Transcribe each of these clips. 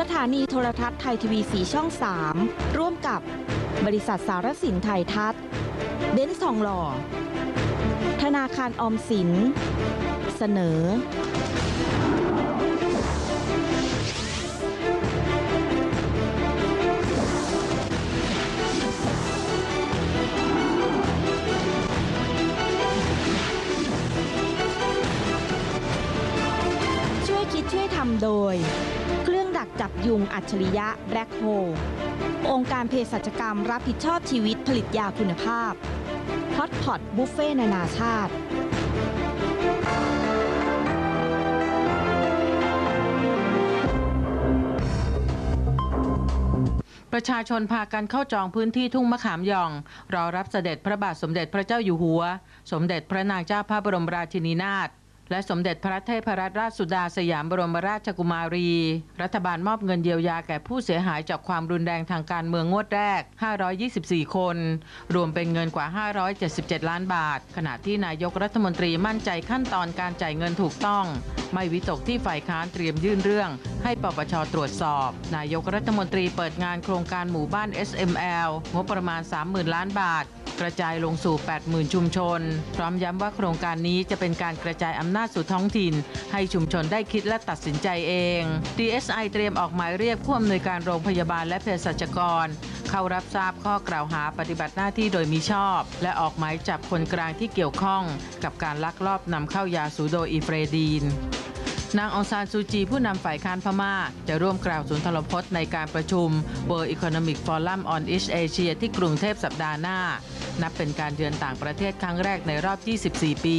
สถานีโทรทัศน์ไทยทีวีสีช่อง 3 ร่วมกับบริษัทสารสินไทยทัศน์เบนซ์ทองหล่อ ธนาคารออมสิน เสนอ ช่วยคิดช่วยทำโดย กจับยุงอัจฉริยะแบล็คโฮองค์การเภสัชกรรมรับผิดชอบชีวิตผลิตยาคุณภาพฮอตพอตบุฟเฟ่นานาชาติประชาชนพากันเข้าจองพื้นที่ทุ่งมะขามหย่อง รอรับเสด็จพระบาทสมเด็จพระเจ้าอยู่หัว สมเด็จพระนางเจ้าพระบรมราชินีนาถ และสมเด็จพระเทพรัตนราชสุดาสยามบรมราชกุมารี รัฐบาลมอบเงินเยียวยาแก่ผู้เสียหายจากความรุนแรงทางการเมืองงวดแรก 524 คน รวมเป็นเงินกว่า 577 ล้านบาท ขณะที่นายกรัฐมนตรีมั่นใจขั้นตอนการจ่ายเงินถูกต้อง ไม่วิตกที่ฝ่ายค้านเตรียมยื่นเรื่อง ให้ปปชตรวจสอบ นายกรัฐมนตรีเปิดงานโครงการหมู่บ้าน SML งบประมาณ 30,000 ล้านบาท กระจายลงสู่ 80,000 ชุมชน พร้อมย้ำว่าโครงการนี้จะเป็นการกระจายอำนาจสู่ท้องถิ่น ให้ชุมชนได้คิดและตัดสินใจเอง DSI เตรียมออกหมายเรียกผู้อำนวยการโรงพยาบาลและเภสัชกร เข้ารับทราบข้อกล่าวหาปฏิบัติหน้าที่โดยมิชอบ และออกหมายจับคนกลางที่เกี่ยวข้อง กับการลักลอบนำเข้ายาสูโดอีเฟรดีนนางองซานซูจีผู้นำฝ่ายค้านพม่า จะร่วมกล่าวสุนทรพจน์ในการประชุม World Economic Forum on East Asia ที่กรุงเทพสัปดาห์หน้า นับเป็นการเยือนต่างประเทศครั้งแรกในรอบ 24 ปี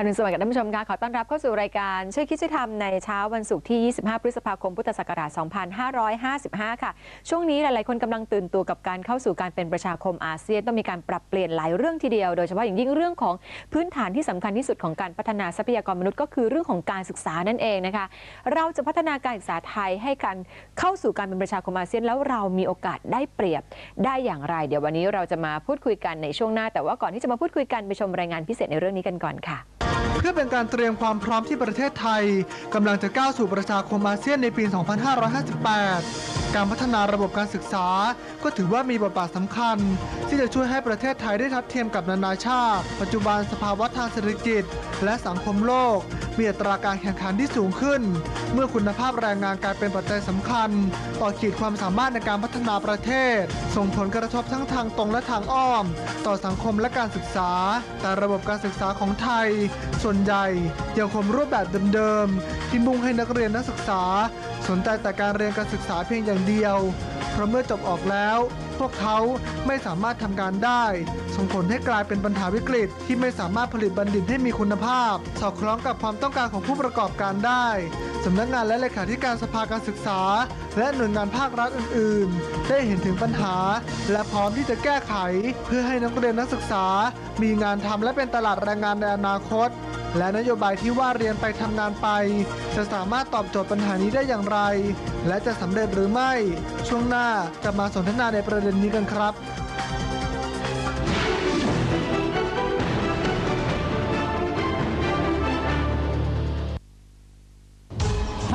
อรุณสวัสดิ์ท่านผู้ชมค่ะขอต้อนรับเข้าสู่รายการช่วยคิดช่วยทำในเช้าวันศุกร์ที่ 25 พฤษภาคม พุทธศักราช 2555 ค่ะ ช่วงนี้หลาย ๆ คนกำลังตื่นตัวกับการเข้าสู่การเป็นประชาคมอาเซียนต้องมีการปรับเปลี่ยนหลายเรื่องทีเดียว โดยเฉพาะอย่างยิ่งเรื่องของพื้นฐานที่สำคัญที่สุดของการพัฒนาทรัพยากรมนุษย์ก็คือเรื่องของการศึกษานั่นเองนะคะ เราจะพัฒนาการศึกษาไทยให้การเข้าสู่การเป็นประชาคมอาเซียน แล้วเรามีโอกาสได้เปรียบได้อย่างไร เดี๋ยววันนี้เราจะมาพูดคุยกันในช่วงหน้า แต่ว่าก่อนที่จะมาพูดคุยกันไปชมรายงานพิเศษในเรื่องนี้กันก่อนค่ะ เพื่อเป็นการเตรียมความพร้อมที่ประเทศไทยกำลังจะก้าวสู่ประชาคมอาเซียนในปี 2558 การพัฒนาระบบการศึกษา ก็ถือว่ามีบทบาทสำคัญ ที่จะช่วยให้ประเทศไทยได้ทัดเทียมกับนานาชาติ ปัจจุบันสภาวะทางเศรษฐกิจ และสังคมโลก มีอัตราการแข่งขันที่สูงขึ้น เมื่อคุณภาพแรงงานกลายเป็นปัจจัยสำคัญ ต่อขีดความสามารถในการพัฒนาประเทศ ส่งผลกระทบทั้งทางตรงและทางอ้อม ต่อสังคมและการศึกษา แต่ระบบการศึกษาของไทย ส่วนใหญ่ยังคงรูปแบบเดิมๆที่มุ่งให้นักเรียนนักศึกษา สนใจแต่การเรียนการศึกษาเพียงอย่างเดียว เพราะเมื่อจบออกแล้ว พวกเขาไม่สามารถทำการได้ ส่งผลให้กลายเป็นปัญหาวิกฤต ที่ไม่สามารถผลิตบัณฑิตให้มีคุณภาพ สอดคล้องกับความต้องการของผู้ประกอบการได้ สำนักงานและเลขาธิการสภาการศึกษา และหน่วยงานภาครัฐอื่น ๆ ได้เห็นถึงปัญหา และพร้อมที่จะแก้ไข เพื่อให้นักเรียนนักศึกษา มีงานทำและเป็นตลาดแรงงานในอนาคต และนโยบายที่ว่าเรียนไปทำงานไป จะสามารถตอบโจทย์ปัญหานี้ได้อย่างไร และจะสำเร็จหรือไม่ ช่วงหน้าจะมาสนทนาในประเด็นนี้กันครับ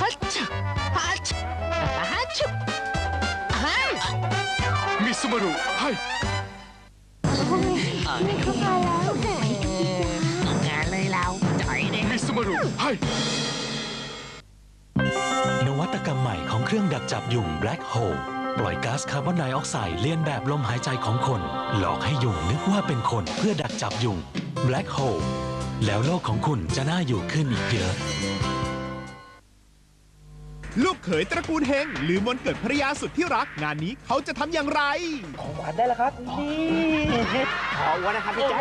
ฮัชชะฮัชชะฮัชชะเฮ้ยมิสมารุให้งานเลยเราจ่อยเด้มิสมารุให้นวัตกรรมใหม่ของเครื่องดักจับยุง Black Hole ปล่อยก๊าซคาร์บอนไดออกไซด์เลียนแบบลมหายใจของคน หลอกให้ยุงนึกว่าเป็นคนเพื่อดักจับยุง Black Hole แล้วโลกของคุณจะน่าอยู่ขึ้นอีกเยอะ ลูกเขยตระกูลเฮงลืมวันเกิดภรรยาสุดที่รัก งานนี้เขาจะทำอย่างไร ของขวัญได้แล้วครับ นี่ของวันนะครับพี่แจ๊ค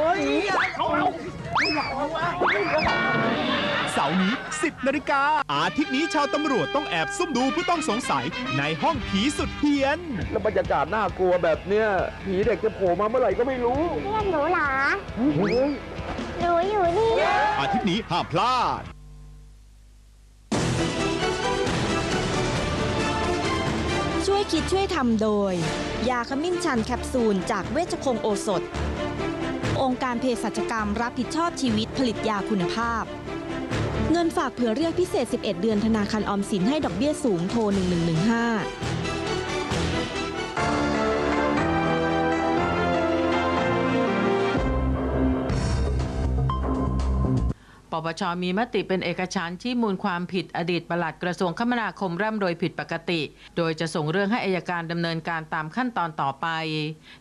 เสาร์นี้ 10 นาฬิกา อาทิตย์นี้ชาวตำรวจต้องแอบซุ่มดูผู้ต้องสงสัยในห้องผีสุดเฮี้ยน แล้วบรรยากาศน่ากลัวแบบเนี้ยผีเด็กจะโผล่มาเมื่อไหร่ก็ไม่รู้เรียกหนูเหรอหนูอยู่นี่อาทิตย์นี้ห้ามพลาด ช่วยคิดช่วยทำโดย ยาขมิ้นชันแคปซูลจากเวชคงโอสถ องค์การเภสัชกรรมรับผิดชอบชีวิตผลิตยาคุณภาพ เงินฝากเผื่อเรียกพิเศษ 11 เดือนธนาคารออมสินให้ดอกเบี้ยสูงโทร 1115 ปปชมีมติเป็นเอกฉันท์ที่มูลความผิดอดีตปลัดกระทรวงคมนาคมร่ำรวยผิดปกติ โดยจะส่งเรื่องให้อายการดำเนินการตามขั้นตอนต่อไป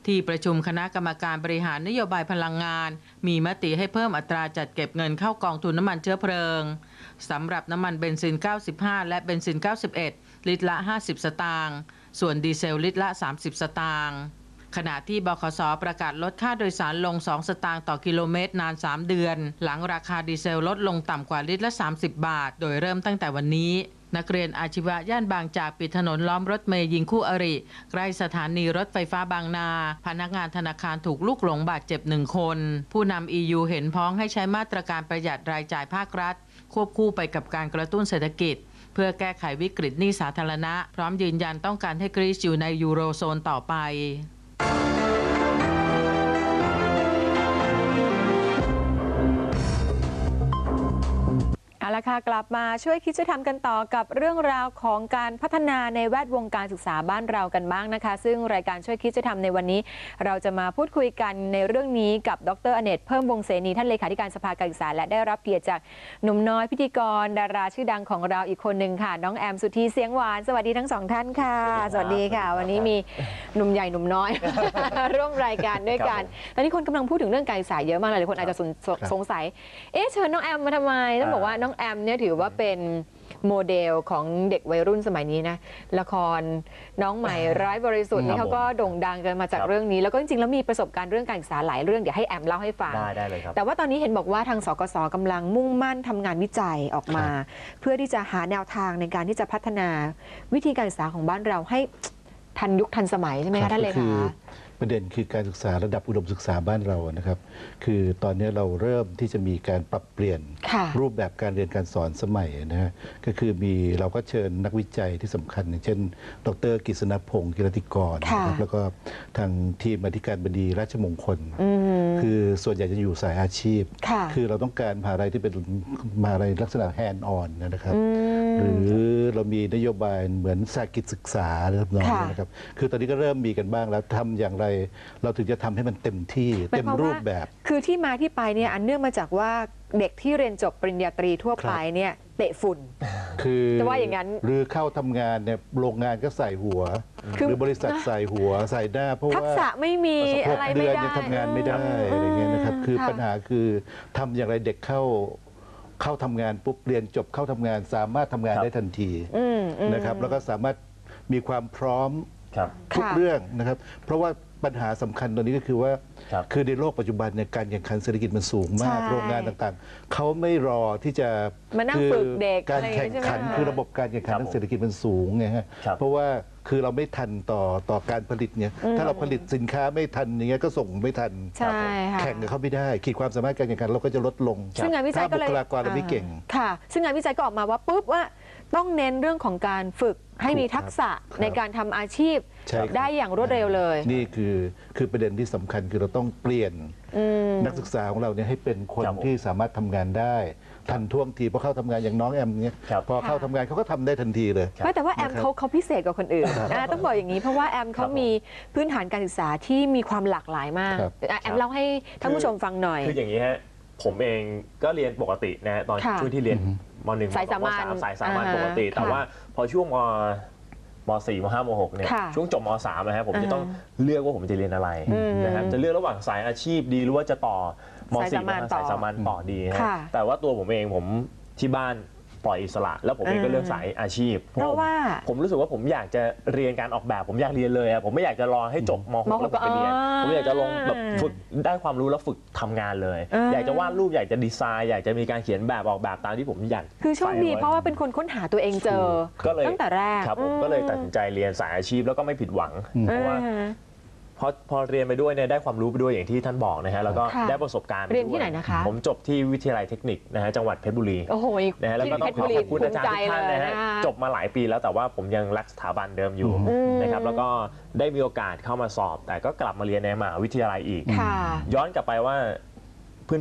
ที่ประชุมคณะกรรมการบริหารนโยบายพลังงาน มีมติให้เพิ่มอัตราจัดเก็บเงินเข้ากองทุนน้ำมันเชื้อเพลิงสำหรับน้ำมันเบนซิน 95 และเบนซิน 91 ลิตรละ 50 สตางค์ส่วนดีเซลลิตรละ 30 สตางค์ ขณะที่บขสประกาศลดค่าโดยสารลง 2 สตางค์ต่อกิโลเมตรนาน 3 เดือน หลังราคาดีเซลลดลงต่ำกว่าลิตรละ 30 บาท โดยเริ่มตั้งแต่วันนี้ นักเรียนอาชีวะย่านบางจากปิดถนนล้อมรถเมย์ยิงคู่อริ ใกล้สถานีรถไฟฟ้าบางนา พนักงานธนาคารถูกลูกหลงบาดเจ็บหนึ่งคน ผู้นำ EU เห็นพ้องให้ใช้มาตรการประหยัดรายจ่ายภาครัฐ ควบคู่ไปกับการกระตุ้นเศรษฐกิจเพื่อแก้ไขวิกฤตหนี้สาธารณะ พร้อมยืนยันต้องการให้กรีซอยู่ในยูโรโซนต่อไป ละค่ะกลับมาช่วยคิดช่วยทำกันต่อกับเรื่องราวของการพัฒนาในแวดวงการศึกษาบ้านเรากันบ้างนะคะ ซึ่งรายการช่วยคิดช่วยทำในวันนี้ เราจะมาพูดคุยกันในเรื่องนี้กับดรอเนตเพิ่มวงเสนีท่านเลขาธิการสภาการศึกษา และได้รับเกียรติจากหนุ่มน้อยพิธีกร ดาราชื่อดังของเราอีกคนหนึ่งค่ะ น้องแอมสุธีเสียงหวานสวัสดีทั้งสองท่านค่ะ สวัสดีค่ะ วันนี้มีหนุ่มใหญ่หนุ่มน้อย ร่วมรายการด้วยกันตอนนี้คนกำลังพูดถึงเรื่องการศึกษาเยอะมากเลยหลายคนอาจจะสงสัยเอ๊ะเชิญน้องแอมมาทำไมต้องบอกว่าน้องแอมเนี่ยถือว่าเป็นโมเดลของเด็กวัยรุ่นสมัยนี้นะ ละครน้องใหม่ร้ายบริสุทธิ์นี่เขาก็โด่งดังกันมาจากเรื่องนี้ แล้วก็จริงๆ แล้วมีประสบการณ์เรื่องการศึกษาหลายเรื่อง เดี๋ยวให้แอมเล่าให้ฟัง ได้ได้เลยครับ แต่ว่าตอนนี้เห็นบอกว่าทางสกสกำลังมุ่งมั่นทำงานวิจัยออกมา เพื่อที่จะหาแนวทางในการที่จะพัฒนาวิธีการศึกษาของบ้านเราให้ทันยุคทันสมัยใช่ไหมครัคะบท่านเลก็คืขาอ ประเด็นคือการศึกษาระดับอุดมศึกษาบ้านเรานะครับ คือตอนนี้เราเริ่มที่จะมีการปรับเปลี่ยนค่ะรูปแบบการเรียนการสอนสมัยนะฮะก็คือมีเราก็เชิญนักวิจัยที่สำคัญ อย่างเช่น ดรกฤษณพงศ์กิรติกรค่ะนะครับแล้วก็ทางทีมอธิการบดีราชมงคลอืมคือส่วนใหญ่จะอยู่สายอาชีพค่ะคือเราต้องการมหาลัยที่เป็นมหาลัยลักษณะแฮนด์ออนนะครับอืมหรือเรามีนโยบายเหมือนสากิจศึกษานะครับน้องค่ะนะครับ คือตอนนี้ก็เริ่มมีกันบ้างแล้วทำอย่างไรเราถึงจะทำให้มันเต็มที่หมายเต็มความรูว่าปแบบ คือที่มาที่ไปเนี่ยอันเนื่องมาจากว่าเด็กที่เรียนจบปริญญาตรีทั่วครับไปเนี่ยเตะฝุ่น คือจะว่าอย่างนั้น หรือเข้าทำงานเนี่ยโรงงานก็ใส่หัวคือหรือบริษัทนะใส่หัวใส่หน้าเพราะทักว่าษะไม่มีหอะกไรเดืไม่อนได้ยังทำงานไม่ได้อะไรเงี้ยนะครับ คือค่ะปัญหาคือทำอย่างไรเด็กเข้าเข้าทำงานปุ๊บเรียนจบเข้าทำงาน สามารถทำงานได้ทันทีอืมอืมนะครับ แล้วก็สามารถมีความพร้อมครับทุกค่ะเรื่องนะครับ เพราะว่า ปัญหาสำคัญตอนนี้ก็คือว่า ครับคือในโลกปัจจุบันเนี่ยการแข่งขันเศรษฐกิจมันสูงมาก ใช่โรงงานต่างๆ เขาไม่รอที่จะมานั่งคือฝึกเด็กการอะไรอย่างแข่งี้งขันใช่ไหมคะ คือระบบการแข่งขันครับทางเศรษฐกิจมันสูงไงฮะครับเพราะว่าคือเราไม่ทันต่อต่อการผลิตเนี่ยถ้าเราผลิตสินค้าไม่ทันอย่างเงี้ยก็ส่งไม่ทัน ใช่ค่ะแข่งกับเขาไม่ได้ ขีดความสามารถการแข่งขันเราก็จะลดลง ซึ่งงานวิจัยถ้าก็บุเลยคลากรเราไม่เก่งค่ะ ซึ่งงานวิจัยก็ออกมาว่าปุ๊บว่าต้องเน้นเรื่องของการฝึก ให้มีทักษะครับในการทำอาชีพใช่ครับ ได้อย่างรวดเร็วเลย นี่คือคือประเด็นที่สำคัญคือเราต้องเปลี่ยนอืมนักศึกษาของเราเนี่ยให้เป็นคนครับผมที่สามารถทำงานได้ ทันท่วงทีพอเข้าทำงานอย่างน้องแอมเนี่ยครับ พอเข้าทำงานเขาก็ทำได้ทันทีเลย ไม่แต่ว่าแอมนะครับเขาเขาพิเศษกว่าคนอื่นอ่าต้องบอกอย่างนี้เพราะว่าแอมเขาครับผมมีพื้นฐานการศึกษาที่มีความหลากหลายมากครับ อะแอมเล่าให้ท่านผู้ชมฟังหน่อย คืออย่างนี้ฮะผมเองก็เรียนปกตินะฮะตอนค่ะช่วงที่เรียนมหนึ่งสายสามัญสายสามัญอ่าฮะปกติ แต่ค่ะว่า พอช่วงมมสี่มห้ามหกเนี่ยค่ะช่วงจบมสามนะฮะผมอ่าจะต้องเลือกว่าผมจะเรียนอะไรอืมนะครับจะเลือกระหว่างสายอาชีพดีหรือว่าจะต่อมสายสี่สามัญมต่อสายสามัญต่อดีนะฮะค่ะ แต่ว่าตัวผมเองผมที่บ้าน ปล่อยอิสระ แล้วผมเองก็เลือกสายอาชีพเพราะว่า ผมรู้สึกว่าผมอยากจะเรียนการออกแบบผมอยากเรียนเลยอะผมไม่อยากจะรอให้จบมม .6 แล้วผมไปเรียนอ่าผมอยากจะลงแบบฝึกได้ความรู้แล้วฝึกทำงานเลยอ่าอยากจะวาดรูปอยากจะดีไซน์ อยากจะมีการเขียนแบบออกแบบตามที่ผมอยากคือโชคดีใฝ่ไเพราะว่าเป็นคนค้นหาตัวเองเจอก็เลยตั้งแต่แรกครับผมอืมก็เลยตัดสินใจเรียนสายอาชีพแล้วก็ไม่ผิดหวังเพราะว่าอ่าพ อพอเรียนไปด้วยเนี่ยได้ความรู้ไปด้วยอย่างที่ท่านบอกนะฮะแล้วก็ค่ะได้ประสบการณ์ปเรียนด้วที่ไหนนะคะผมจบที่วิทยาลัยเทคนิคนะฮะจังหวัดเพชรบุรีโอ้โหนะฮะแล้วก็ต้องที่ขอเพชรขอบคุณบุรีอาจารย์ทุกท่านภูมิใจนะเลยฮะนะคะจบมาหลายปีแล้วแต่ว่าผมยังรักสถาบันเดิมอยู่อืม นะครับแล้วก็ได้มีโอกาสเข้ามาสอบ แต่ก็กลับมาเรียนในมหาวิทยาลัยอีก ค่ะ ย้อนกลับไปว่า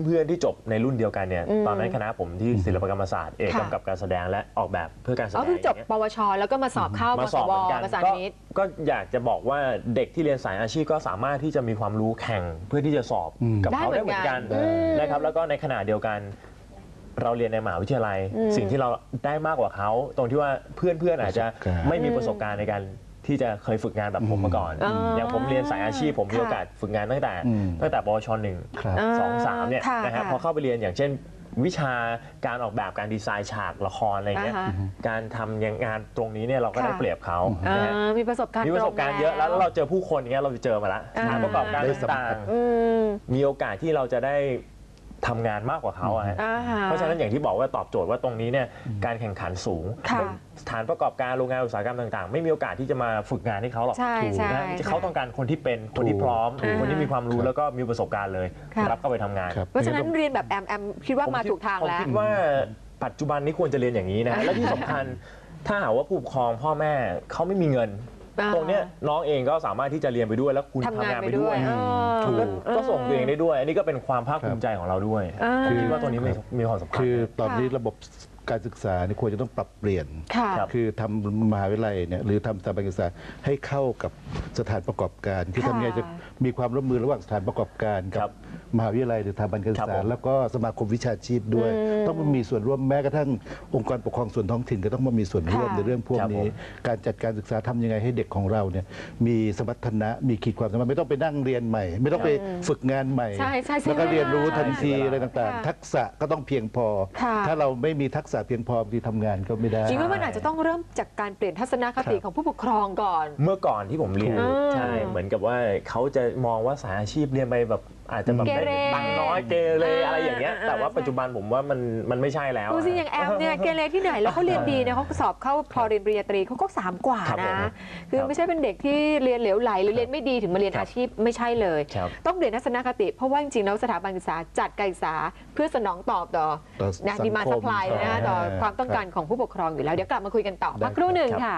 เพื่อนๆที่จบในรุ่นเดียวกันเนี่ยอืมตอนนั้นคณะผมที่ศิลปกรรมศาสตร์เอกค่ะกำกับการแสดงและออกแบบเพื่อการแสดอ๋องเพิ่งจบย่างเงี้ยปวช แล้วก็มาสอบเข้ามมาสสอบวเหมือนกันประสานก็มิตร ก็อยากจะบอกว่าเด็กที่เรียนสายอาชีพก็สามารถที่จะมีความรู้แข่งเพื่อที่จะสอบอืมกับเขาได้ได้เหเหมืมืออนนกักันนอืมนะครับแล้วก็ในขณะเดียวกัน เราเรียนในมหาวิทยาลัย อืม สิ่งที่เราได้มากกว่าเขา ตรงที่ว่าเพื่อนๆอาจจะประสบการณ์ไม่มีประสบการณ์ในการ ที่จะเคยฝึกงานแบบผมมาก่อนอ่าอย่างผมเรียนสายอาชีพผมมีค่ะโอกาสฝึกงานตั้งแต่ อืมตั้งแต่ปวชหนึ่งครับอ่าสองสามเนี่ยค่ะนะฮะค่ะพอเข้าไปเรียนอย่างเช่น วิชาการออกแบบการดีไซน์ฉากละครอะไรเงี้ยอ่าฮะ การทำงานตรงนี้เนี่ยเราก็ได้ค่ะ เปรียบเขาอ่านะฮะมีประสบการณ์มีประสบการณ์เยอะแล้วแล้วเราเจอผู้คนอย่างเงี้ยเราเจอมาแล้วอ่าสถานประกอบการได้สัมผัต่าส งอืม ๆมีโอกาสที่เราจะได้ ทำงานมากกว่าเขาอะฮะ อ่าฮะเพราะฉะนั้นอย่างที่บอกว่าตอบโจทย์ว่าตรงนี้เนี่ยการแข่งขันสูงค่ะสถานประกอบการโรงงานอุตสาหกรรมต่างๆ ไม่มีโอกาสที่จะมาฝึกงานให้เขาหรอกใช่ใช่นะฮะใช่เขาต้องการคนที่เป็นคนที่พร้อม ถูกคนที่มีความรู้แล้วก็มีประสบการณ์เลยค่ะ รับเข้าไปทำงานครับ เพราะฉะนั้นเรียนแบบแอมแอมคิดว่ามาถูกทางผมแล้ว คิดว่าปัจจุบันนี้ควรจะเรียนอย่างนี้นะและที่สำคัญถ้าหากว่าผู้ปกครองพ่อแม่เขาไม่มีเงินอ่า ตรงเนี้ยน้องเองก็สามารถที่จะเรียนไปด้วยแล้วคุณทำงานทำงานไปไปด้ด้ววยยเออ ถูก ก็ส่งตัวเองได้ด้วย อันนี้ก็เป็นความภาคครับภูมิใจของเราด้วยอ่าผมคิดว่าตัวนี้มีมีความสำคัญ คือตอนนี้ค่ะระบบ การศึกษาเนี่ยควรจะต้องปรับเปลี่ยน ค่ะครับ คือทำมหาวิทยาลัยเนี่ยหรือทำสถาบันการศึกษาให้เข้ากับสถานประกอบการ คือค่ะ ทำไงจะมีความร่วมมือระหว่างสถานประกอบการคกัรับบมหาวิทยาลัยหรือสถาบันการศึครักบษาผม แล้วก็สมาคมวิชาชีพด้วย ต้องมีส่วนร่วมแม้กระทั่งองค์กรปกครองส่วนท้องถิ่นก็ต้องมามีส่วนร่วมค่ะ ในเรื่องพวกครับผนี้ ม การจัดการศึกษาทำยังไงให้เด็กของเราเนี่ยมีสมรรถนะมีขีดความสามารถไม่ต้องไปนั่งเรียนใหม่ ไม่ต้องไปฝึกงานใหม่ ใช่ใช่ใช่แล้วก็เรียนรู้ทันทีใช่อะไรต่างค่ะๆ ทักษะก็ต้องเพียงพอ ค่ะถ้าเราไม่มีทักษะเพียงพอบางทีทำงานก็ไม่ได้ จริงว่ามันอาจจะต้องเริ่มจากการเปลี่ยนทัศนคติของผู้ปกครองก่อน เมื่อก่อนที่ผมเรียน ถูก ใช่ เหมือนกับว่าเขาจะมองว่าสายอาชีพเรียนไปแบบ อาจจะแบบเกเร ได้ตังค์น้อยเกเรอ่าอะไรอย่างเงี้ยอ่าแต่ว่าใช่ปัจจุบันผมว่ามันมันไม่ใช่แล้ว ดูสิอย่างแอมเนี่ยเกเรที่ไหนแล้วเขาเรียนดีนะเขาสอบเข้าพอเรียนปริญญาตรีเขาก็สามกว่าครับผมนะ คือครับไม่ใช่เป็นเด็กที่เรียนเหลวไหลหรือเรียนไม่ดีถึงมาเรียนครับ อาชีพไม่ใช่เลย ครับ ต้องเปลี่ยนทัศนคติ เพราะว่าจริงๆแล้วสถาบันศึกษาจัดการศึกษาเพื่อสนองตอบต่อต่อนะสังคมดีมาสปายนะต่ออ่าความต้องการของผู้ปกครองอยู่แล้วเดี๋ยวกลับมาคุยกันต่อได้พักครู่หนึ่งครับค่ะ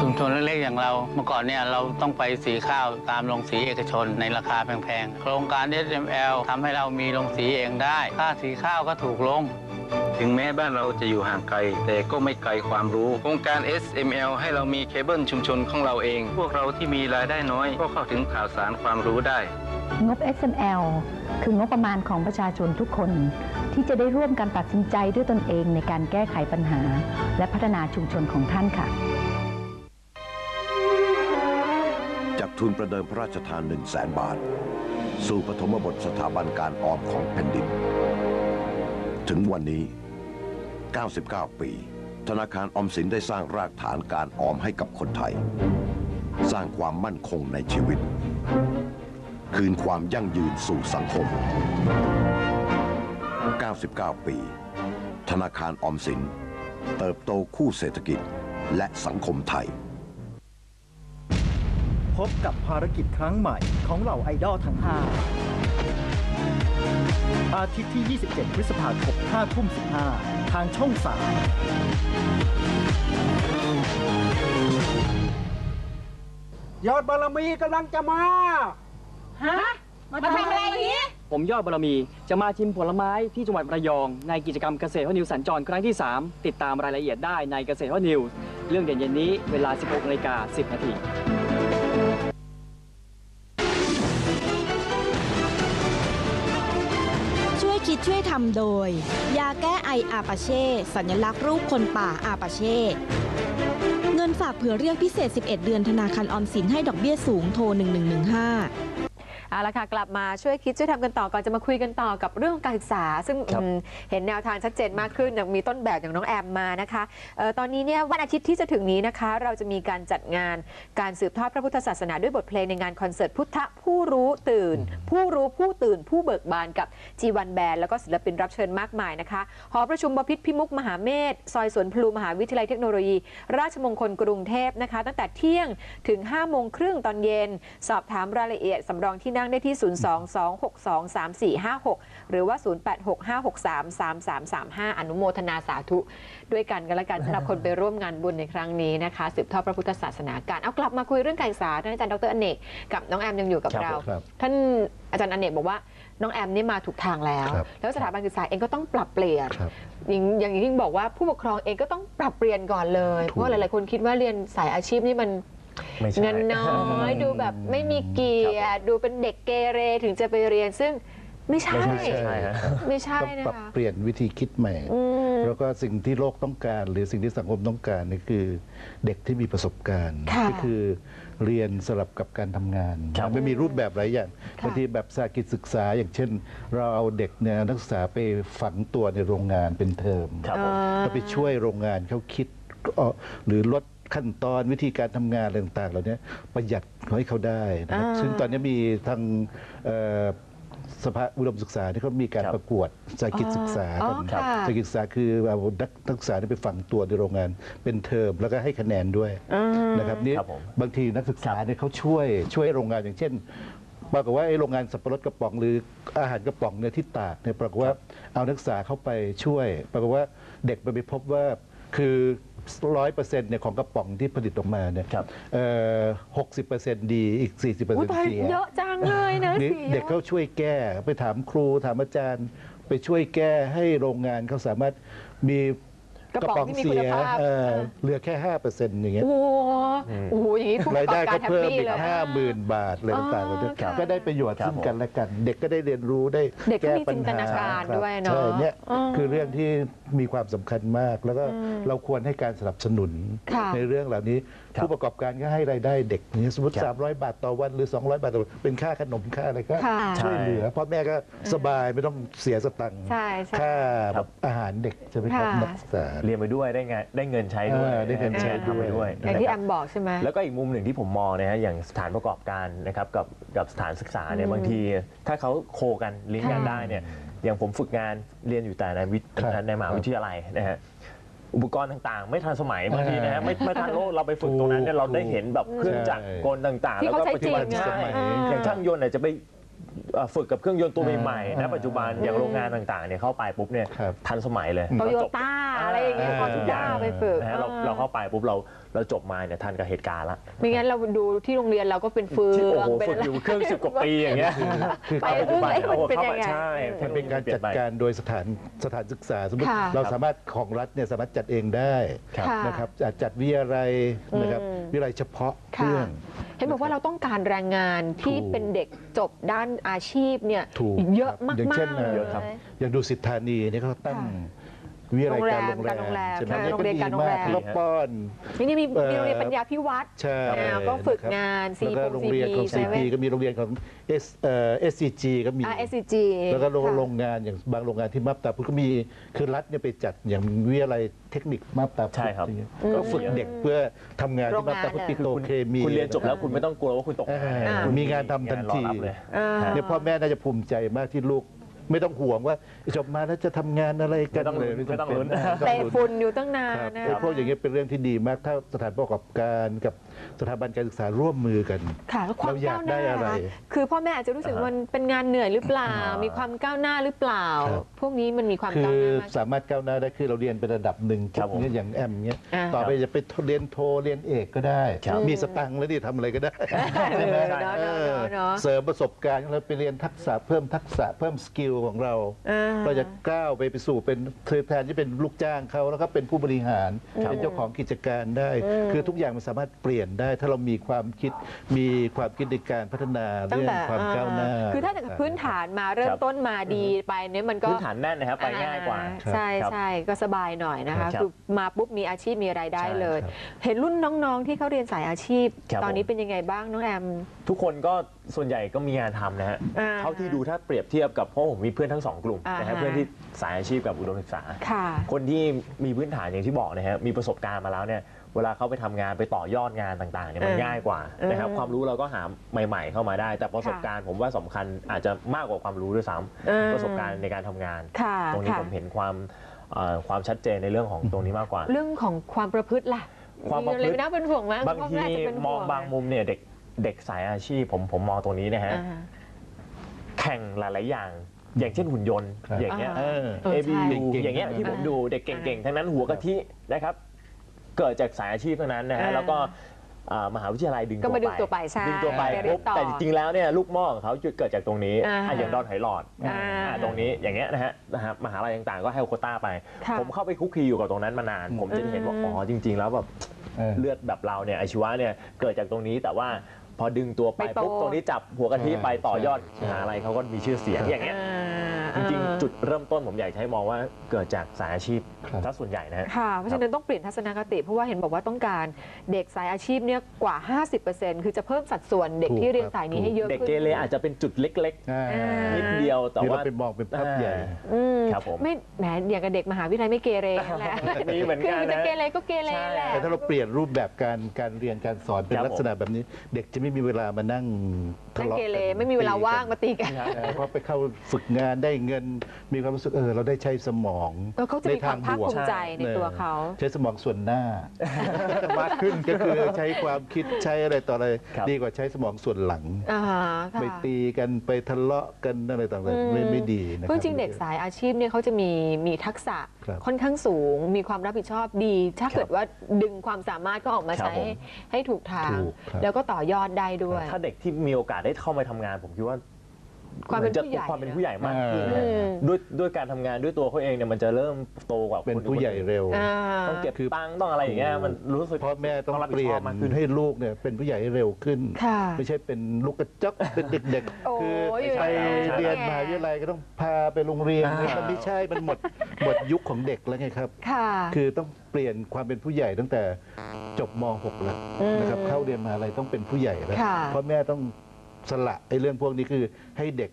ชุมชนเล็กๆอย่างเราเมื่อก่อนเนี่ยเราต้องไปสีข้าวตามโรงสีเอกชนในราคาแพงๆ โครงการ SML ทำให้เรามีโรงสีเองได้ ค่าสีข้าวก็ถูกลงถึงแม้บ้านเราจะอยู่ห่างไกล แต่ก็ไม่ไกลความรู้โครงการ SML ให้เรามีเคเบิลชุมชนของเราเอง พวกเราที่มีรายได้น้อย ก็เข้าถึงข่าวสารความรู้ได้ งบ SML คืองบประมาณของประชาชนทุกคน ที่จะได้ร่วมกันตัดสินใจด้วยตนเองในการแก้ไขปัญหา และพัฒนาชุมชนของท่านค่ะ ทุนประเดิมพระราชทาน1 0 0 0 0แบาท สู่ปฐมบทสถาบันการออมของแผ่นดิน ถึงวันนี้ 99 ปี ธนาคารออมสินได้สร้างรากฐานการออมให้กับคนไทย สร้างความมั่นคงในชีวิต คืนความยั่งยืนสู่สังคม 99 ปี ธนาคารออมสิน เติบโตคู่เศรษฐกิจและสังคมไทย พบกับภารกิจครั้งใหม่ของเหล่าไอดอลทั้ง 5 อาทิตย์ที่ 27 พฤษภาคม5ทุ่ม 15 ทางช่อง 3 ยอดบารมีกำลังจะมา ฮะ มาทำอะไรนี้ผมยอดบารมีจะมาชิมผลไม้ที่จังหวัดระยอง ในกิจกรรมเกษตรฮอนิวสัญจรครั้งที่ 3 ติดตามรายละเอียดได้ในเกษตรฮอนิวเรื่องเด่นเย็นนี้เวลา 16นาฬิกา10 นาทีำโดย ยาแก้ไออาปาเช่ สัญลักษณ์รูปคนป่าอาปาเช่ เงินฝากเผื่อเรียกพิเศษ 11 เดือนธนาคารออมสินให้ดอกเบี้ยสูงโทร 1115 เอาละค่ะกลับมาช่วยคิดช่วยทำกันต่อก่อนจะมาคุยกันต่อกับเรื่องของการศึกษา ซึ่งอืมเห็นแนวทางชัดเจนมากขึ้นอย่างมีต้นแบบอย่างน้องแอมมานะคะเอ่อตอนนี้เนี่ยวันอาทิตย์ที่จะถึงนี้นะคะ เราจะมีการจัดงานการสืบทอดพระพุทธศาสนาด้วยบทเพลงในงานคอนเสิร์ตพุทธผู้รู้ตื่น ผู้รู้ผู้ตื่น ผู้เบิกบานกับจีวันแบนแล้วก็ศิลปินรับเชิญมากมายนะคะหอประชุมบพิตรพิมุกมหาเมธซอยสวนพลูมหาวิทยาลัยเทคโนโลยี ราชมงคลกรุงเทพนะคะ ตั้งแต่เที่ยงถึง5โมงครึ่งตอนเย็น สอบถามรายละเอียดสำรองที่นั่งได้ที่ 022623456 หรือว่า 0865633335 อนุโมทนาสาธุ ด้วยกันกันละกันสำหรับคนไปร่วมงานบุญในครั้งนี้นะคะ สืบทอดพระพุทธศาสนาการ เอากลับมาคุยเรื่องการศึกษาท่านอาจารย์ดรอเนกกับน้องแอมยังอยู่กับครับเราครับท่านอาจารย์อเนกบอกว่าน้องแอมนี่มาถูกทางแล้วครับแล้วสถาบันศึกษาเองก็ต้องปรับเปลี่ยนครับอย่างอย่างที่บอกว่าผู้ปกครองเองก็ต้องปรับเปลี่ยนก่อนเลย เพราะว่าหลายๆคนคิดว่าเรียนสายอาชีพนี่มัน ไม่ใช่เงินน้อยดูแบบไม่มีเกียรติดูเป็นเด็กเกเรถึงจะไปเรียนซึ่งไม่ใช่ ไม่ใช่ครับไม่ใช่ต้องนะปรับคะ เปลี่ยนวิธีคิดใหม่ อืมแล้วก็สิ่งที่โลกต้องการ หรือสิ่งที่สังคมต้องการนี่คือเด็กที่มีประสบการณ์ค่ะก็คือเรียนสลับกับการทำงานครับไม่มีรูปแบบหลายอย่างค่ะบางทีแบบสากิจศึกษา อย่างเช่น เราเอาเด็กเนี่ยนักศึกษาไปฝังตัวในโรงงานเป็นเทอมครับผมก็ไปช่วยโรงงานเขาคิดเอ่อหรือลด ขั้นตอนวิธีการทำงานอะไรต่างๆเหล่านี้ประหยัดให้เขาได้นะครับอ่าซึ่งตอนนี้มีทางเอ่อสภาอุดมศึกษาที่เขามีการประกวดสากิจศึกษาอ๋กัอนค่ะสากิจศึกษาคือเอานักนักศึกษาเนี่ยไปฝังตัวในโรงงาน เป็นเทอมแล้วก็ให้คะแนนด้วยอืมนะครับนี่ครับผมบางทีนักศึกษาเนี่ยเขาช่วยช่วยโรงงานอย่างเช่นปรากฏว่าไอ้โรงงานสับปะรดกระป๋องหรืออาหารกระป๋องเนี่ยที่ตากเนี่ยปรากฏว่าเอานักศึกษาเข้าไปช่วย ปรากฏว่าเด็กไปไปพบว่า คือร้อยเปอร์เซ็นต์เนี่ยของกระป๋องที่ผลิตออกมาเนี่ยหกสิบเปอร์เซ็นต์ดีอีกสี่สิบเปอร์อุ๊เซ็ยนต์ตายเสียเยอะจังเลยนะนี่สีเด็กเขาช่วยแก้ไปถามครูถามอาจารย์ ไปช่วยแก้ให้โรงงานเขาสามารถมี กระป๋องที่มีคุณภาพเอ่อเออเหลือแค่ห้าเปอร์เซ็นต์อย่างเงี้ยโอ้โหโอ้โหอย่างนี้ผู้ประรายกอได้บกาก็รแฮปเพิ่มปี้อีเลกย ห้าหมื่นบาทอะไรต่างๆอ๋อเนี่ยค่ะก็ได้ประโยชน์ซึ่งกันและกัน เด็กก็ได้เรียนรู้ได้เด็กก็แก้มีปัญจินตหานาการครับด้วยเนอะใช่เนี่ยอ๋อคือเรื่องที่มีความสำคัญมาก แล้วก็อืมเราควรให้การสนับสนุนค่ะ ในเรื่องเหล่านี้ผู้ประกอบการก็ให้รายได้เด็กนี่สมมติ300 บาทต่อวันหรือ 200 บาทต่อวันเป็นค่าขนมค่าอะไรก็ค่ะช่วยเหลือพ่อแม่ก็สบายไม่ต้องเสียสตังค์ใช่ใช่ ค่าแบบ อาหารเด็กใช่ไหมครับค่ะ นักศึกษา เรียนไปด้วยได้ไงได้เงินใช้ด้วยเออได้เงินใช้ทำไปด้วยอย่างที่นะแอครับมบอกใช่ไหม แล้วก็อีกมุมหนึ่งที่ผมมองนะฮะอย่างสถานประกอบการนะครับกับกับสถานศึกษาเนี่อืยมบางที ถ้าเขาโคกันลิงก์กันค่ะ ได้เนี่ยอย่างผมฝึกงานเรียนอยู่แต่ในวิทในมหาวิทยาลัยนะฮะ อุปกรณ์ต่างๆ ไม่ทันสมัยบางทีนะฮะไม่ไม่ทันโลกเราไปฝึกตรงนั้นเนี่ยเราได้เห็นแบบเครื่องจักรกลต่างๆ ที่แล้วก็เขาใช้ปัจจุบันจริงอะใช่อ่าอย่างช่างยนต์เนี่ยจะไป เอ่อฝึกกับเครื่องยนต์ตัวใหม่ๆนะปัจจุบันอย่างโรงงานต่างๆเนี่ยเข้าไปปุ๊บเนี่ยทันสมัยเลยโตโยเราจบต้าอะไรอย่างเงี้ยพอทุกอย่างไปฝึกนะฮะเราออเราเข้าไปปุ๊บเราเราจบมาเนี่ยทันกับเหตุการณ์ละไม่งั้นเราดูที่โรงเรียนเราก็เป็นเฟืที่โอ้องโหเป็นฝึกอะไร อยู่เครื่องสิบกว่าปีอย่างเงี้ยคือไปเรื่อยๆมันเป็นยังไง ใช่มันเป็นการจัดการโดยสถานสถานศึกษาสมมติค่ะเราสามารถของรัฐเนี่ยสามารถจัดเองได้ครับนะครับอาจจัดวิทยาลัยนะครับอืมวิทยาลัยเฉพาะค่ะเรื่อง เห็นบอกว่าเราต้องการแรงงานที่ถูกเป็นเด็กจบด้านอาชีพเนี่ยถูกเยอะครับมากอย่างเช่นๆเลยอย่างดูสิทธานีเนี่ยเขาตั้ง วิทยาลัยการโรงแรโรงแรมมใช่ไหมค่ะเนี่ยโรงก็เรียนดีการโรงมาแรกมแล้วป้อน นี่นี่มีเอ่อมีโรงเรียนปัญญาพิวัตรใช่อ่าก็ฝึกนะครับงานแล้วก็ CP โรงเรียนของใช่ไหม CP ก็มีโรงเรียนของ S เอ่อ SCG ก็มีอ่า SCG แล้วก็โรงค่ะโรงงานอย่างบางโรงงานที่มาบตาพุธก็มีคือรัฐเนี่ยไปจัดอย่างวิทยาลัยเทคนิคมาบตาพุธใช่ครับอย่างเงี้ยก็ฝึกเด็กเพื่อทำงานที่มาบตาพุธปิโตรเคมีคุณเรียนจบแล้วคุณไม่ต้องกลัวว่าคุณตกงานอ่าคุณมีงานทำทันทีงารอรับเลยเนี่ยพ่อแม่น่าจะภูมิใจมากที่ลูก ไม่ต้องห่วงว่าจบมาแล้วจะทำงานอะไรกันไม่ต้องลุ้นเลยไม่ต้องลุ้นไม่ต้องเตะลุ้นฝุ่นอยู่ตั้งนานครับนะ ไอ้พวกอย่างเงี้ยเป็นเรื่องที่ดีมากถ้าสถานประกอบการกับ สถาบันการศึกษาร่วมมือกันค่ะแล้วความเราอยากก้าวหได้น้าอะไรนะคะคือพ่อแม่อาจจะรู้สึกว่ามันเป็นงานเหนื่อยหรือเปล่ามีความก้าวหน้าหรือเปล่า ครับ พวกนี้มันมีความคืก้าวอหน้ามาก สามารถก้าวหน้าได้คือเราเรียนเป็นระดับหนึ่งปุ๊บเนี่ยอย่างแอมเนี้ยอ่าต่อไปจะไปเรียนโทเรียนเอกก็ได้ ครับ มีสตังค์แล้วดิทำอะไรก็ได้เออใช่ไหมเนอะเนอะเออเนอะเสริมประสบการณ์เราไปเรียนทักษะเพิ่มทักษะเพิ่มสกิลของเรา อ่า เราจะก้าวไปไปสู่เป็นเธอแทนที่เป็นลูกจ้างเขาแล้วก็เป็นผู้บริหารครับเป็นเจ้าของกิจการได้อืมคือทุกอย่างมันสามารถเปลี่ยนได้ ถ้าเรามีความคิดมีความคิดในการพัฒนาตั้งเรื่องแต่ความก้าวหน้า คือถ้าจากพื้นฐานมาเริ่มต้นมาดีไปเนี่ยมันก็พื้นฐานแน่นนะครับไปง่ายกว่าใช่ครับใช่ก็สบายหน่อยนะคะครับคือมาปุ๊บมีอาชีพมีรายได้ใช่เลยครับเห็นรุ่นน้องๆที่เขาเรียนสายอาชีพครับตอนนี้ผมเป็นยังไงบ้างน้องแอม ทุกคนก็ส่วนใหญ่ก็มีงานทำนะฮะอ่าเท่าที่ดูถ้าเปรียบเทียบกับเพราะผมมีเพื่อนทั้งสองกลุ่มอ่านะฮะฮะเพื่อนที่สายอาชีพกับอุดมศึกษาค่ะคนที่มีพื้นฐานอย่างที่บอกนะฮะมีประสบการณ์มาแล้วเนี่ย เวลาเขาไปทำงานไปต่อยอดงานต่างๆเนี่ยมันเออง่ายกว่านะครับเออ ความรู้เราก็หาใหม่ ๆ เข้ามาได้ แต่ประสบการณ์ผมว่าสำคัญอาจจะมากกว่าความรู้ด้วยซ้ำเออประสบการณ์ในการทำงาน ค่ะตรงนี้ค่ะผมเห็นความเอ่อความชัดเจนในเรื่องของตรงนี้มากกว่า เรื่องของความประพฤติล่ะความประพฤติอะไรไม่น่าเป็นห่วงมากบางพ่อทีแม่จะเป็นมห่อวงบางมุมเนี่ยเด็กเด็กสายอาชีพผมผมมองตรงนี้นะฮะ อ่าแข่งหลาย ๆ อย่าง อย่างเช่นหุ่นยนต์ ครับอย่างเงี้ยอ่าเออใช่ ABU เก่งๆอย่างเงี้ยที่ผมดูเด็กเก่ง ๆ ทั้งนั้นหัวกะทินะครับ เกิดจากสายอาชีพทั้งนั้นนะฮะอ่าแล้วก็อ่ามหาวิทยาลัยดึงก็มาดึตัวงไปตัวไปใช่ดึงตัวไปไปเรียนปุ๊บต่อแต่จริงๆแล้วเนี่ยลูกหม่อของเขาจุดเกิดจากตรงนี้อ่าอะอย่างดอนไหหลอดอ่าอ่าตรงนี้อย่างเงี้ยนะฮะนะฮะมหาลัยต่างๆ ก็ให้โควต้าไป ค่ะผมเข้าไปคุกคีอยู่กับตรงนั้นมานาน ผมจะเห็นว่าอ๋อจริง ๆ แล้วแบบ เออ เลือดแบบเราเนี่ยอาชีวะเนี่ยเกิดจากตรงนี้แต่ว่าพอดึงตัวไปไปโต ปุ๊บตรงนี้จับหัวกะทิใช่ไปต่อยอดใช่ มหาอะไรเขาก็มีชื่อเสียงอย่างเงี้ย อ่า จริงเออๆจุดเริ่มต้นผมอยากจะให้มองว่าเกิดจากสายอาชีพถ้าส่วนใหญ่นะฮะ ค่ะเพราะฉะนั้นต้องเปลี่ยนทัศนคติ เพราะว่าเห็นบอกว่าต้องการเด็กสายอาชีพเนี่ยกว่า 50%คือจะเพิ่มสัดส่วนเด็กถูกที่เรียนครับ สายนี้ให้เยอะเด็กขึ้น เกเรอาจจะเป็นจุดเล็กอ่าๆ นิดเดียวแต่หรือว่าเราไปมองเป็นภาพใหญ่ อืมครับผม ไม่แหมอย่างกับเด็กมหาวิทยาลัยไม่เกเรนั่นแหละมีเหมือนกันคือจะนะเกเรก็เกเรแหละ แต่ถ้าเราเปลี่ยนรูปแบบการการเรียนการสอนเป็นครับลักษณะแบบนี้ เด็กจะไม่มีเวลามานั่งทะ นั่งเลาะเกกันเรไม่มีเวลาว่างมาตีกันเออเพราะไปเข้าฝึกงานได้เงิน มีความรู้สึกเออเราได้ใช้สมองเออเขาจะมีความภาคภูมิใจในตัวเขา ใช้สมองส่วนหน้ามากขึ้นก็คือใช้ความคิดใช้อะไรต่ออะไรครับดีกว่าใช้สมองส่วนหลังอ่าค่ะไปตีกันไปทะเลาะกันอะไรต่างๆไม่ไม่ดีนะคเพรับราะจริงๆเด็กสายอาชีพเนี่ยเขาจะมีมีทักษะครับค่อนข้างสูง มีความรับผิดชอบดี ถ้าเกิดว่าดึงความสามารถก็ออกมาครับใช้ผมให้ถูกทางถูกครับแล้วก็ต่อยอดได้ด้วย ถ้าเด็กที่มีโอกาสได้เข้ามาทำงาน ผมคิดว่าความเป็นจะผู้ใหญ่ ความเป็นผู้ใหญ่มากขึ้นนะอืมด้วยด้วยการทำงานด้วยตัวเขาเองเนี่ยมันจะเริ่มโตกว่าเป็นคนผู้ใหญ่เร็ว อ่า ต้องเก็บตังค์ต้องอะไรอย่างเงี้ยมันรู้สึกพ่อแม่ต้องรับเปผิดลี่ชยอนบมากขึ้น ให้ลูกเนี่ยเป็นผู้ใหญ่ให้เร็วขึ้น ค่ะไม่ใช่เป็นลูกกระจอกเป็นเด็กโอ้ๆ คือยอยู่ไปแล้วเรียนไงมหาวิทยาลัยก็ต้องพาไปโรงเรียนอ่า มันไม่ใช่มันหมดหมดยุคของเด็กแล้วไงครับ ค่ะ คือต้องเปลี่ยนความเป็นผู้ใหญ่ตั้งแต่จบม .6 แล้วอืมนะครับเข้าเรียนมหาลัยต้องเป็นผู้ใหญ่แล้วค่ะเพราะแม่ต้อง สละไอ้เรื่องพวกนี้คือให้เด็ก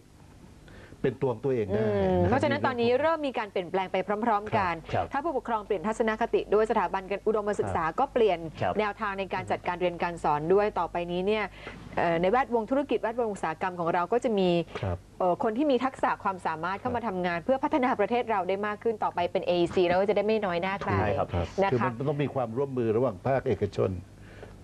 เป็นตัวของตัวเองได้อืมคบเพราะฉะนั้นตอนนี้เริ่มมีการเปลี่ยนแปลงไปพร้อม ๆ กันครับถ้าผู้ปกครองเปลี่ยนทัศนคติด้วยสถาบันการอุดมศึกษาก็เปลี่ยนครับ แนวทางในการจัดการเรียนการสอนด้วยต่อไปนี้เนี่ยเอ่อในแวดวงธุรกิจแวดวงอุตสาหกรรมของเราก็จะมีครับ เอ่อคนที่มีทักษะความสามารถเข้ามาทำงาน เพื่อพัฒนาประเทศเราได้มากขึ้นต่อไปเป็น AEC แล้วก็จะได้ไม่น้อยหน้าใคร ใช่ครับ นะคือคะ มันต้องมีความร่วมมือระหว่างภาคเอกชน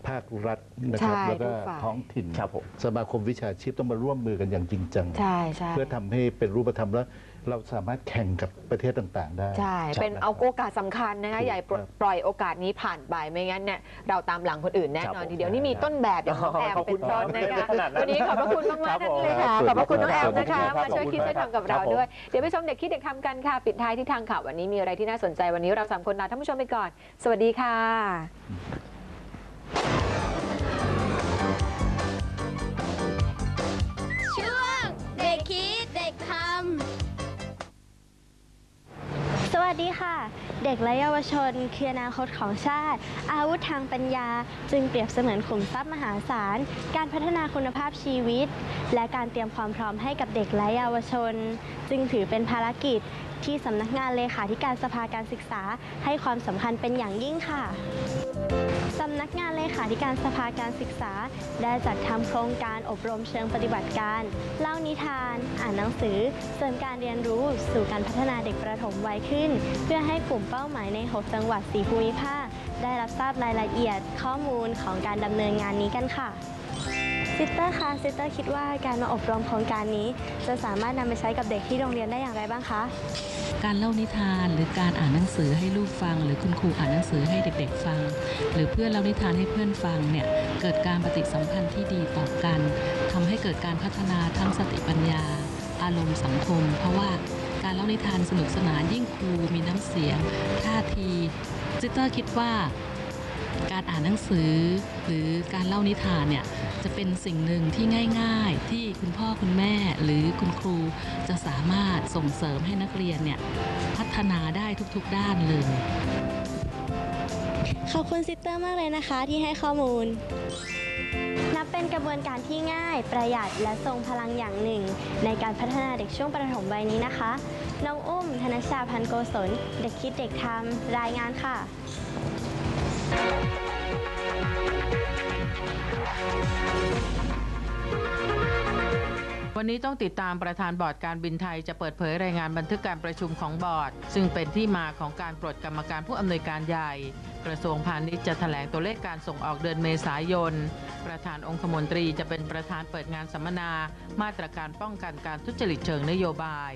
ภาครัฐนะครับ ใช่แล้วก็ทุกฝ่าย ท้องถิ่น ครับผม สมาคมวิชาชีพต้องมาร่วมมือกันอย่างจริงจัง ใช่ใช่ เพื่อทำให้เป็นรูปธรรมแล้ว เราสามารถแข่งกับประเทศต่างๆได้ ใช่ เป็นเอาโอกาสสำคัญนะคะถูกใหญ่ปลครับ ปล่อยโอกาสนี้ผ่านไป ไม่งั้นเนี่ยเราตามหลังคนอื่นแน่นอนครับผมทีเดียว นี่มีต้นแบบอย่างน้องแอมขอบเป็คุนณต้นครันะบคะขนาดนั้นวันนี้ขอบพระคุณมากครัๆบนั่นผมเลยค่ะครับขอบพระคุณน้องแอมนะคะขอบคุณครับมาช่วยคิดช่วยทำกับเราครับผม ด้วย เดี๋ยวไปชมเด็กคิดเด็กทำกันค่ะ ปิดท้ายที่ทางข่าววันนี้มีอะไรที่น่าสนใจวันนี้เราสามคนลาท่านผู้ชมไปก่อน สวัสดีค่ะ วัสดีค่ะ เด็กและเยาวชนคืออนาคตของชาติ อาวุธทางปัญญา จึงเปรียบเสมือนขุมทรัพย์มหาศาล การพัฒนาคุณภาพชีวิต และการเตรียมความพร้อมให้กับเด็กและเยาวชน จึงถือเป็นภารกิจที่สำนักงานเลขาธิการสภาการศึกษา ให้ความสำคัญเป็นอย่างยิ่งค่ะ สำนักงานเลขาธิการสภาการศึกษา ได้จัดทำโครงการอบรมเชิงปฏิบัติการ เล่านิทาน อ่านหนังสือ เสริมการเรียนรู้สู่การพัฒนาเด็กประถมวัยขึ้น เพื่อให้กลุ่มเป้าหมายใน 6 จังหวัด 4 ภูมิภาค ได้รับทราบรายละเอียดข้อมูลของการดำเนินงานนี้กันค่ะซิสเตอร์คะซิสเตอร์คิดว่าการมาอบรมโครงการนี้ จะสามารถนำไปใช้กับเด็กที่โรงเรียนได้อย่างไรบ้างคะ การเล่านิทานหรือการอ่านหนังสือให้ลูกฟัง หรือคุณครูอ่านหนังสือให้เด็กๆฟัง หรือเพื่อนเล่านิทานให้เพื่อนฟังเนี่ยเกิดการปฏิสัมพันธ์ที่ดีต่อกันทำให้เกิดการพัฒนาทั้งสติปัญญา อารมณ์สังคม เพราะว่าการเล่านิทานสนุกสนานยิ่งครูมีน้ำเสียงท่าทีซิสเตอร์คิดว่าการอ่านหนังสือหรือการเล่านิทานเนี่ย จะเป็นสิ่งหนึ่งที่ง่าย ๆ ที่คุณพ่อคุณแม่หรือคุณครูจะสามารถส่งเสริมให้นักเรียนเนี่ยพัฒนาได้ทุกๆด้านเลย ขอบคุณซิสเตอร์มากเลยนะคะที่ให้ข้อมูล นับเป็นกระบวนการที่ง่ายประหยัดและทรงพลังอย่างหนึ่ง ในการพัฒนาเด็กช่วงประถมวัยนี้นะคะ น้องอุ้ม ธนชาพันโกศล เด็กคิดเด็กทำรายงานค่ะ วันนี้ต้องติดตามประธานบอร์ดการบินไทยจะเปิดเผยรายงานบันทึกการประชุมของบอร์ด ซึ่งเป็นที่มาของการปลดกรรมการผู้อำนวยการใหญ่ กระทรวงพาณิชย์จะแถลงตัวเลขการส่งออกเดือนเมษายน ประธานองคมนตรีจะเป็นประธานเปิดงานสัมมนา มาตรการป้องกันการทุจริตเชิงนโยบาย